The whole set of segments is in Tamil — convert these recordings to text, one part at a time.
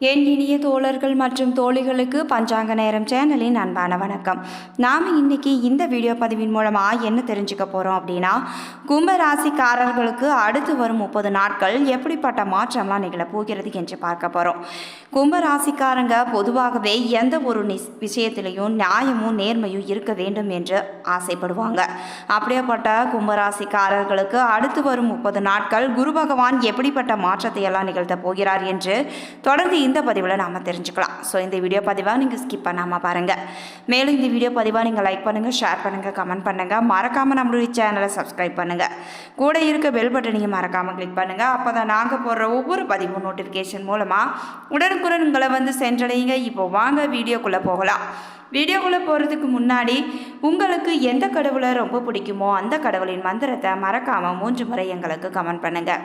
என் இனிய தோழர்கள் மற்றும் தோழிகளுக்கு பஞ்சாங்க நேரம் சேனலின் அன்பான வணக்கம். நாம் இன்னைக்கு இந்த வீடியோ பதிவின் மூலமாக என்ன தெரிஞ்சுக்க போகிறோம் அப்படின்னா கும்பராசிக்காரர்களுக்கு அடுத்து வரும் முப்பது நாட்கள் எப்படிப்பட்ட மாற்றம்லாம் நிகழப் போகிறது என்று பார்க்க போகிறோம் கும்பராசிக்காரங்க பொதுவாகவே எந்த ஒரு நிஸ் விஷயத்திலையும் நியாயமும் நேர்மையும் இருக்க வேண்டும் என்று ஆசைப்படுவாங்க. அப்படியேப்பட்ட கும்பராசிக்காரர்களுக்கு அடுத்து வரும் முப்பது நாட்கள் குரு பகவான் எப்படிப்பட்ட மாற்றத்தை எல்லாம் நிகழ்த்த போகிறார் என்று தொடர்ந்து இந்த பதிவில் நாம் தெரிஞ்சுக்கலாம். ஸோ இந்த வீடியோ பதிவாக நீங்கள் ஸ்கிப் பண்ணாமல் பாருங்கள் மேலும் இந்த வீடியோ பதிவாக நீங்கள் லைக் பண்ணுங்கள் ஷேர் பண்ணுங்கள் கமெண்ட் பண்ணுங்கள் மறக்காமல் நம்மளுடைய சேனலை சப்ஸ்கிரைப் பண்ணுங்கள் கூட இருக்க பெல் பட்டனையும் மறக்காமல் கிளிக் பண்ணுங்கள் அப்போ தான் நாங்கள் போடுற ஒவ்வொரு பதிவும் நோட்டிஃபிகேஷன் மூலமாக உடனுக்குடன் உங்களை வந்து சென்றடையுங்க. இப்போ வாங்க வீடியோக்குள்ளே போகலாம். வீடியோக்குள்ளே போகிறதுக்கு முன்னாடி உங்களுக்கு எந்த கடவுளை ரொம்ப பிடிக்குமோ அந்த கடவுளின் மந்திரத்தை மறக்காமல் மூன்று முறை எங்களுக்கு கமெண்ட் பண்ணுங்கள்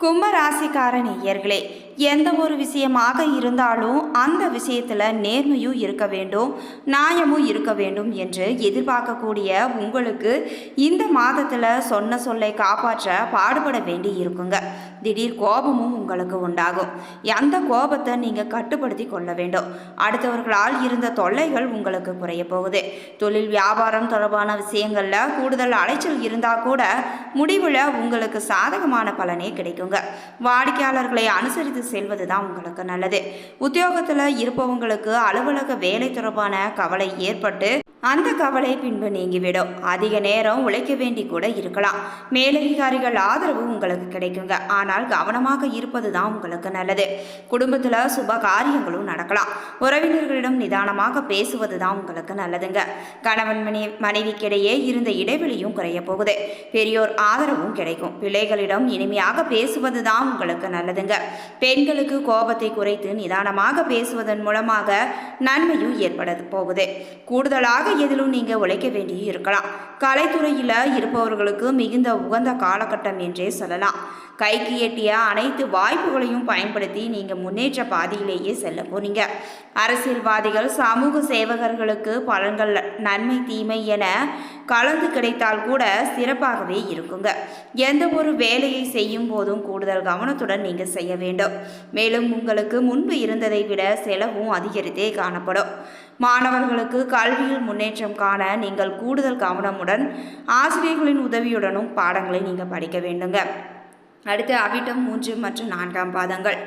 கும்ப நேயர்களே எந்த ஒரு விஷயமாக இருந்தாலும் அந்த விஷயத்தில் நேர்மையும் இருக்க வேண்டும் நியாயமும் இருக்க வேண்டும் என்று எதிர்பார்க்கக்கூடிய உங்களுக்கு இந்த மாதத்தில் சொன்ன சொல்லை காப்பாற்ற பாடுபட வேண்டி இருக்குங்க திடீர் கோபமும் உங்களுக்கு உண்டாகும். அந்த கோபத்தை நீங்கள் கட்டுப்படுத்தி கொள்ள வேண்டும். அடுத்தவர்களால் இருந்த தொல்லைகள் உங்களுக்கு குறைய போகுது. தொழில் வியாபாரம் தொடர்பான விஷயங்களில் கூடுதல் அலைச்சல் இருந்தால் கூட முடிவில் உங்களுக்கு சாதகமான பலனே கிடைக்குங்க. வாடிக்கையாளர்களை அனுசரித்து செல்வது தான் உங்களுக்கு நல்லது. உத்தியோகத்தில் இருப்பவங்களுக்கு அலுவலக வேலை தொடர்பான கவலை ஏற்பட்டு அந்த கவலை பின்பு நீங்கிவிடும். அதிக நேரம் உழைக்க வேண்டி கூட இருக்கலாம். மேலதிகாரிகள் ஆதரவு உங்களுக்கு கிடைக்குங்க. ஆனால் கவனமாக இருப்பது தான் உங்களுக்கு நல்லது. குடும்பத்தில் சுப காரியங்களும் நடக்கலாம். உறவினர்களிடம் நிதானமாக பேசுவது தான் உங்களுக்கு நல்லதுங்க. கணவன் மனை மனைவிக்கிடையே இருந்த இடைவெளியும் குறைய போகுது. பெரியோர் ஆதரவும் கிடைக்கும். பிள்ளைகளிடம் இனிமையாக பேசுவது தான் உங்களுக்கு நல்லதுங்க. பெண்களுக்கு கோபத்தை குறைத்து நிதானமாக பேசுவதன் மூலமாக நன்மையும் ஏற்பட போகுது. கூடுதலாக எதிலும் நீங்கள் உழைக்க வேண்டி இருக்கலாம். கலைத்துறையில் இருப்பவர்களுக்கு மிகுந்த உகந்த காலகட்டம் என்றே சொல்லலாம். கைக்கு எட்டிய அனைத்து வாய்ப்புகளையும் பயன்படுத்தி நீங்கள் முன்னேற்ற பாதையிலேயே செல்ல போனீங்க அரசியல்வாதிகள் சமூக சேவகர்களுக்கு பலன்கள் நன்மை தீமை என கலந்து கிடைத்தால் கூட சிறப்பாகவே இருக்குங்க. எந்த ஒரு வேலையை செய்யும் போதும் கூடுதல் கவனத்துடன் நீங்கள் செய்ய வேண்டும். மேலும் உங்களுக்கு முன்பு இருந்ததை விட செலவும் அதிகரித்தே காணப்படும். மாணவர்களுக்கு கல்வியில் முன்னேற்றம் காண நீங்கள் கூடுதல் கவனமுடன் ஆசிரியர்களின் உதவியுடனும் பாடங்களை நீங்கள் படிக்க வேண்டுங்க. அடுத்து அவிட்டம் மூன்று மற்றும் நான்காம் பாதங்கள்.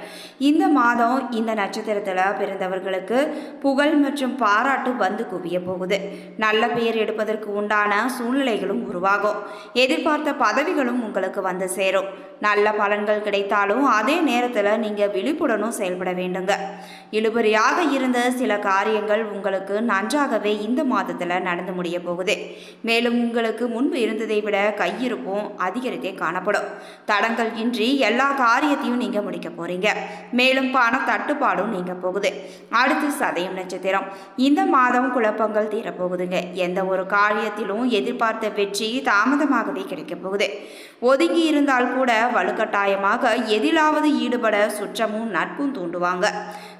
இந்த மாதம் இந்த நட்சத்திரத்தில் பிறந்தவர்களுக்கு புகழ் மற்றும் பாராட்டு வந்து குவிய போகுது. நல்ல பெயர் எடுப்பதற்கு உண்டான சூழ்நிலைகளும் உருவாகும். எதிர்பார்த்த பதவிகளும் உங்களுக்கு வந்து சேரும். நல்ல பலன்கள் கிடைத்தாலும் அதே நேரத்தில் நீங்கள் விழிப்புடனும் செயல்பட வேண்டுங்க. இழுபறியாக இருந்த சில காரியங்கள் உங்களுக்கு நன்றாகவே இந்த மாதத்தில் நடந்து முடிய போகுது. மேலும் உங்களுக்கு முன்பு இருந்ததை விட கையிருப்பும் அதிகரித்தே காணப்படும். தடங்கள் இன்றி எல்லா காரியத்தையும் நீங்கள் முடிக்க போறீங்க. மேலும் பண தட்டுப்பாடும் நீங்க போகுது. அடுத்து சதயம் நட்சத்திரம். இந்த மாதம் குழப்பங்கள் தீரப்போகுதுங்க. எந்த ஒரு காரியத்திலும் எதிர்பார்த்த வெற்றி தாமதமாகவே கிடைக்க போகுது. ஒதுங்கி இருந்தால் கூட வலுக்கட்டாயமாக எதிலாவது ஈடுபட சுற்றமும் நட்பும் தூண்டுவாங்க.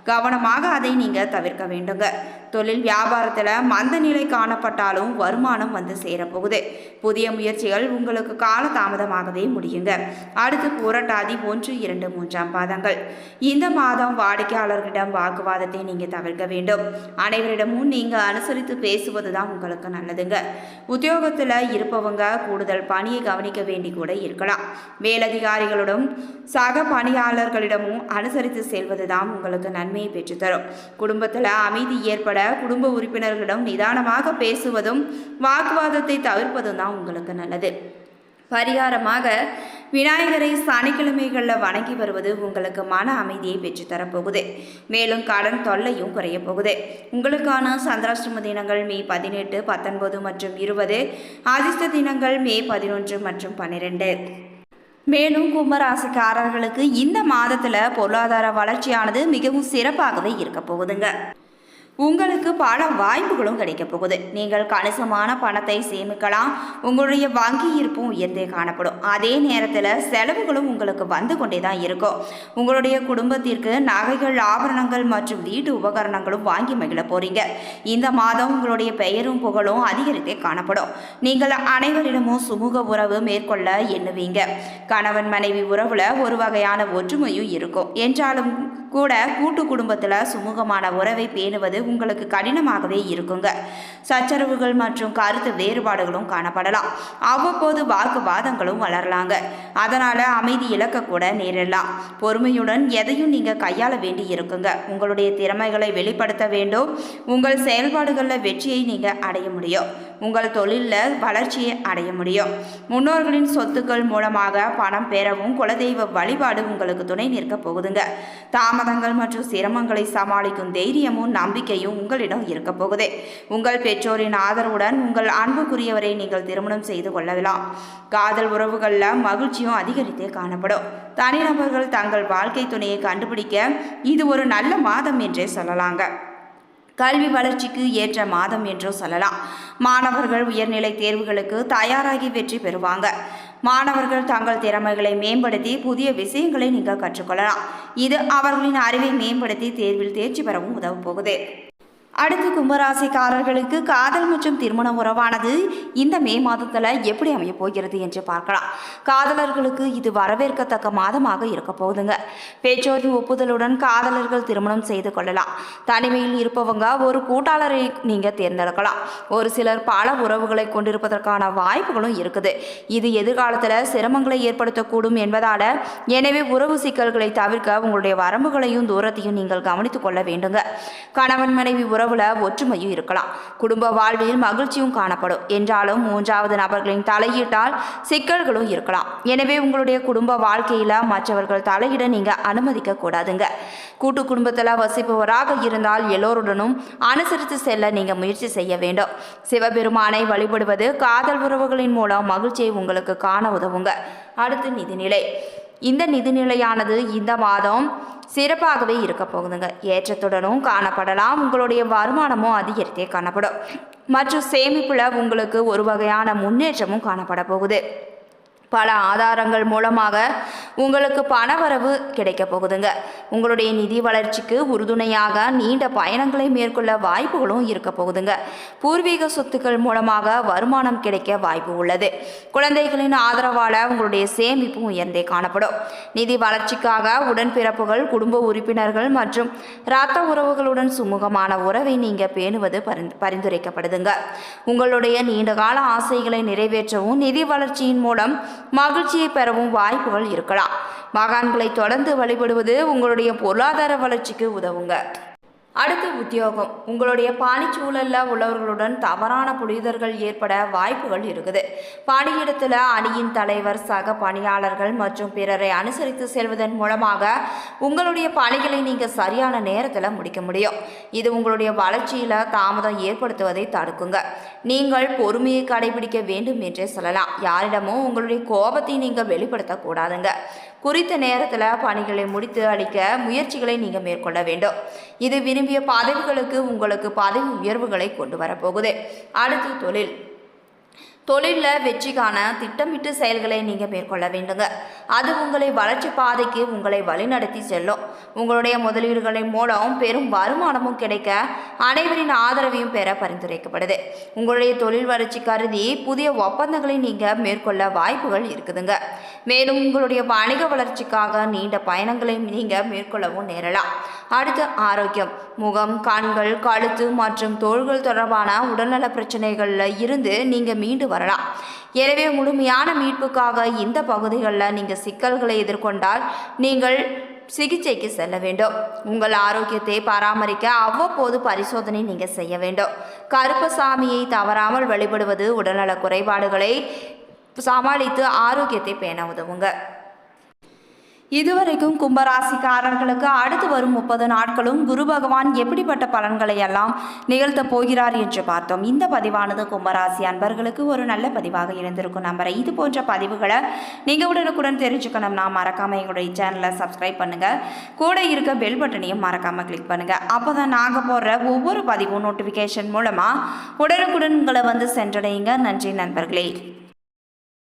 கவனமாக அதை நீங்கள் தவிர்க்க வேண்டுங்க. தொழில் வியாபாரத்தில் மந்த நிலை காணப்பட்டாலும் வருமானம் வந்து சேரப்போகுது. புதிய முயற்சிகள் உங்களுக்கு கால தாமதமாகவே முடியுங்க. அடுத்து புரட்டாதி ஒன்று இரண்டு மூன்றாம் பாதங்கள். இந்த மாதம் வாடிக்கையாளர்களிடம் வாக்குவாதத்தை நீங்கள் தவிர்க்க வேண்டும். அனைவரிடமும் நீங்கள் அனுசரித்து பேசுவது தான் உங்களுக்கு நல்லதுங்க. உத்தியோகத்தில் இருப்பவங்க கூடுதல் பணியை கவனிக்க வேண்டி கூட இருக்கலாம். மேலதிகாரிகளுடன் சக பணியாளர்களிடமும் அனுசரித்து செல்வது தான் உங்களுக்கு நன்மையை பெற்றுத்தரும். குடும்பத்தில் அமைதி ஏற்பட குடும்ப உறுப்பினர்களிடம் நிதானமாக பேசுவதும் வாக்குவாதத்தை தவிர்ப்பதும் தான் உங்களுக்கு நல்லது. பரிகாரமாக விநாயகரை சனிக்கிழமைகளில் வணங்கி வருவது உங்களுக்கு மன அமைதியை பெற்றுத்தரப்போகுது மேலும் கடன் தொல்லையும் குறைய போகுது. உங்களுக்கான சந்திராஷ்டம தினங்கள் மே பதினெட்டு பத்தொன்பது மற்றும் இருபது அதிர்ஷ்ட தினங்கள் மே பதினொன்று மற்றும் பன்னிரெண்டு. மேலும் கும்பராசிக்காரர்களுக்கு இந்த மாதத்தில் பொருளாதார வளர்ச்சியானது மிகவும் சிறப்பாகவே இருக்க போகுதுங்க. உங்களுக்கு பல வாய்ப்புகளும் கிடைக்கப் போகுது. நீங்கள் கணிசமான பணத்தை சேமிக்கலாம். உங்களுடைய வங்கி இருப்பும் உயர்ந்தே காணப்படும். அதே நேரத்தில் செலவுகளும் உங்களுக்கு வந்து கொண்டே தான் இருக்கும். உங்களுடைய குடும்பத்திற்கு நகைகள் ஆபரணங்கள் மற்றும் வீட்டு உபகரணங்களும் வாங்கி மகிழ போறீங்க. இந்த மாதம் உங்களுடைய பெயரும் புகழும் அதிகரித்தே காணப்படும். நீங்கள் அனைவரிடமும் சுமூக உறவு மேற்கொள்ள எண்ணுவீங்க. கணவன் மனைவி உறவுல ஒரு வகையான ஒற்றுமையும் இருக்கும். என்றாலும் கூட கூட்டு குடும்பத்தில் சுமூகமான உறவை பேணுவது உங்களுக்கு கடினமாகவே இருக்குங்க. சச்சரவுகள் மற்றும் கருத்து வேறுபாடுகளும் காணப்படலாம். அவ்வப்போது வாக்குவாதங்களும் வளரலாங்க. அதனால் அமைதி இழக்கக்கூட நேரிடலாம். பொறுமையுடன் எதையும் நீங்கள் கையாள வேண்டி இருக்குங்க. உங்களுடைய திறமைகளை வெளிப்படுத்த வேண்டும். உங்கள் செயல்பாடுகளில் வெற்றியை நீங்கள் அடைய முடியும். உங்கள் தொழிலில் வளர்ச்சியை அடைய முடியும். முன்னோர்களின் சொத்துக்கள் மூலமாக பணம் பெறவும் குலதெய்வ வழிபாடு உங்களுக்கு துணை நிற்க போகுதுங்க. தாமதங்கள் மற்றும் சிரமங்களை சமாளிக்கும் தைரியமும் நம்பிக்கையும் உங்களிடம் இருக்க போகுது. உங்கள் பெற்றோரின் ஆதரவுடன் உங்கள் அன்புக்குரியவரை நீங்கள் திருமணம் செய்து கொள்ளலாம். காதல் உறவுகளில் மகிழ்ச்சியும் அதிகரித்தே காணப்படும். தனிநபர்கள் தங்கள் வாழ்க்கை துணையை கண்டுபிடிக்க இது ஒரு நல்ல மாதம் என்றே சொல்லலாங்க. கல்வி வளர்ச்சிக்கு ஏற்ற மாதம் என்றும் சொல்லலாம். மாணவர்கள் உயர்நிலை தேர்வுகளுக்கு தயாராகி வெற்றி பெறுவாங்க. மாணவர்கள் தங்கள் திறமைகளை மேம்படுத்தி புதிய விஷயங்களை நீங்கள் கற்றுக்கொள்ளலாம். இது அவர்களின் அறிவை மேம்படுத்தி தேர்வில் தேர்ச்சி பெறவும் உதவப் போகுது. அடுத்து கும்பராசிக்காரர்களுக்கு காதல் மற்றும் திருமண உறவானது இந்த மே மாதத்தில் எப்படி அமைய போகிறது என்று பார்க்கலாம். காதலர்களுக்கு இது வரவேற்கத்தக்க மாதமாக இருக்க போகுதுங்க. பேச்சோரின் ஒப்புதலுடன் காதலர்கள் திருமணம் செய்து கொள்ளலாம். தனிமையில் இருப்பவங்க ஒரு கூட்டாளரை நீங்கள் தேர்ந்தெடுக்கலாம். ஒரு சிலர் பல உறவுகளை கொண்டிருப்பதற்கான வாய்ப்புகளும் இருக்குது. இது எதிர்காலத்தில் சிரமங்களை ஏற்படுத்தக்கூடும் என்பதால் எனவே உறவு சிக்கல்களை தவிர்க்க உங்களுடைய வரம்புகளையும் தூரத்தையும் நீங்கள் கவனித்துக் கொள்ள வேண்டுங்க. கணவன் மனைவி உறவுல ஒற்றுமையும் இருக்கலாம். குடும்ப வாழ்வில் மகிழ்ச்சியும் காணப்படும். என்றாலும் மூன்றாவது நபர்களின் தலையீட்டால் சிக்கல்களும் இருக்கலாம். எனவே உங்களுடைய குடும்ப வாழ்க்கையில மற்றவர்கள் தலையிட நீங்க அனுமதிக்க கூடாதுங்க. கூட்டு குடும்பத்தில் வசிப்பவராக இருந்தால் எல்லோருடனும் அனுசரித்து செல்ல நீங்க முயற்சி செய்ய வேண்டும். சிவபெருமானை வழிபடுவது காதல் உறவுகளின் மூலம் மகிழ்ச்சியை உங்களுக்கு காண உதவுங்க. அடுத்து நிதிநிலை. இந்த நிதிநிலையானது இந்த மாதம் சிறப்பாகவே இருக்க போகுதுங்க. ஏற்றத்துடனும் காணப்படலாம். உங்களுடைய வருமானமும் அதிகரித்தே காணப்படும். மற்றும் சேமிப்பில் உங்களுக்கு ஒரு வகையான முன்னேற்றமும் காணப்பட போகுது. பல ஆதாரங்கள் மூலமாக உங்களுக்கு பணவரவு கிடைக்க போகுதுங்க. உங்களுடைய நிதி வளர்ச்சிக்கு உறுதுணையாக நீண்ட பயணங்களை மேற்கொள்ள வாய்ப்புகளும் இருக்க போகுதுங்க. பூர்வீக சொத்துக்கள் மூலமாக வருமானம் கிடைக்க வாய்ப்பு உள்ளது. குழந்தைகளின் ஆதரவால் உங்களுடைய சேமிப்பு உயர்ந்தே காணப்படும். நிதி வளர்ச்சிக்காக உடன்பிறப்புகள் குடும்ப உறுப்பினர்கள் மற்றும் இரத்த உறவுகளுடன் சுமூகமான உறவை நீங்கள் பேணுவது பரிந்துரைக்கப்படுதுங்க. உங்களுடைய நீண்டகால ஆசைகளை நிறைவேற்றவும் நிதி வளர்ச்சியின் மூலம் மகிழ்ச்சியை பெறவும் வாய்ப்புகள் இருக்கலாம். மகான்களை தொடர்ந்து வழிபடுவது உங்களுடைய பொருளாதார வளர்ச்சிக்கு உதவுங்க. அடுத்து உத்தியோகம். உங்களுடைய பாணிச்சூழலில் உள்ளவர்களுடன் தவறான புரிதல்கள் ஏற்பட வாய்ப்புகள் இருக்குது. பணியிடத்தில் அணியின் தலைவர் சக பணியாளர்கள் மற்றும் பிறரை அனுசரித்து செல்வதன் மூலமாக உங்களுடைய பணிகளை நீங்கள் சரியான நேரத்தில் முடிக்க முடியும். இது உங்களுடைய வளர்ச்சியில் தாமதம் ஏற்படுத்துவதை தடுக்குங்க. நீங்கள் பொறுமையை கடைபிடிக்க வேண்டும் என்றே சொல்லலாம். யாரிடமும் உங்களுடைய கோபத்தை நீங்கள் வெளிப்படுத்தக்கூடாதுங்க. குறித்த நேரத்தில் பணிகளை முடித்து அளிக்க முயற்சிகளை நீங்கள் மேற்கொள்ள வேண்டும். இது விரும்பிய பதவிகளுக்கு உங்களுக்கு பதவி உயர்வுகளை கொண்டு வரப்போகுது. அடுத்து தொழில். தொழிலில் வெற்றி காண திட்டமிட்டு செயல்களை நீங்கள் மேற்கொள்ள வேண்டுங்க. அது உங்களை வளர்ச்சி பாதைக்கு உங்களை வழிநடத்தி செல்லும். உங்களுடைய முதலீடுகளின் மூலம் பெரும் வருமானமும் கிடைக்க அனைவரின் ஆதரவையும் பெற பரிந்துரைக்கப்படுது. உங்களுடைய தொழில் வளர்ச்சி கருதி புதிய ஒப்பந்தங்களை நீங்கள் மேற்கொள்ள வாய்ப்புகள் இருக்குதுங்க. மேலும் உங்களுடைய வணிக வளர்ச்சிக்காக நீண்ட பயணங்களை நீங்கள் மேற்கொள்ளவும் நேரலாம். அடுத்து ஆரோக்கியம். முகம் கண்கள் கழுத்து மற்றும் தோள்கள் தொடர்பான உடல்நல பிரச்சனைகளில் இருந்து நீங்கள் மீண்டு வரலாம். எனவே முழுமையான மீட்புக்காக இந்த பகுதிகளில் நீங்கள் சிக்கல்களை எதிர்கொண்டால் நீங்கள் சிகிச்சைக்கு செல்ல வேண்டும். உங்கள் ஆரோக்கியத்தை பராமரிக்க அவ்வப்போது பரிசோதனை நீங்கள் செய்ய வேண்டும். கருப்பசாமியை தவறாமல் வழிபடுவது உடல்நல குறைபாடுகளை சமாளித்து ஆரோக்கியத்தை பேண உதவுங்க. இதுவரைக்கும் கும்பராசிக்காரர்களுக்கு அடுத்து வரும் முப்பது நாட்களும் குரு பகவான் எப்படிப்பட்ட பலன்களை எல்லாம் நிகழ்த்தப் போகிறார் என்று பார்த்தோம். இந்த பதிவானது கும்பராசி அன்பர்களுக்கு ஒரு நல்ல பதிவாக இருந்திருக்கும் நம்பரை. இது போன்ற பதிவுகளை நீங்கள் உடனுக்குடன் தெரிஞ்சுக்கணும்னா மறக்காமல் எங்களுடைய சேனலை சப்ஸ்கிரைப் பண்ணுங்கள் கூட இருக்க பெல் பட்டனையும் மறக்காமல் கிளிக் பண்ணுங்கள் அப்போ தான் நாங்கள் போடுற ஒவ்வொரு பதிவும் நோட்டிஃபிகேஷன் மூலமாக உடனுக்குடன் உங்களை வந்து சென்றடையுங்க. நன்றி நண்பர்களே.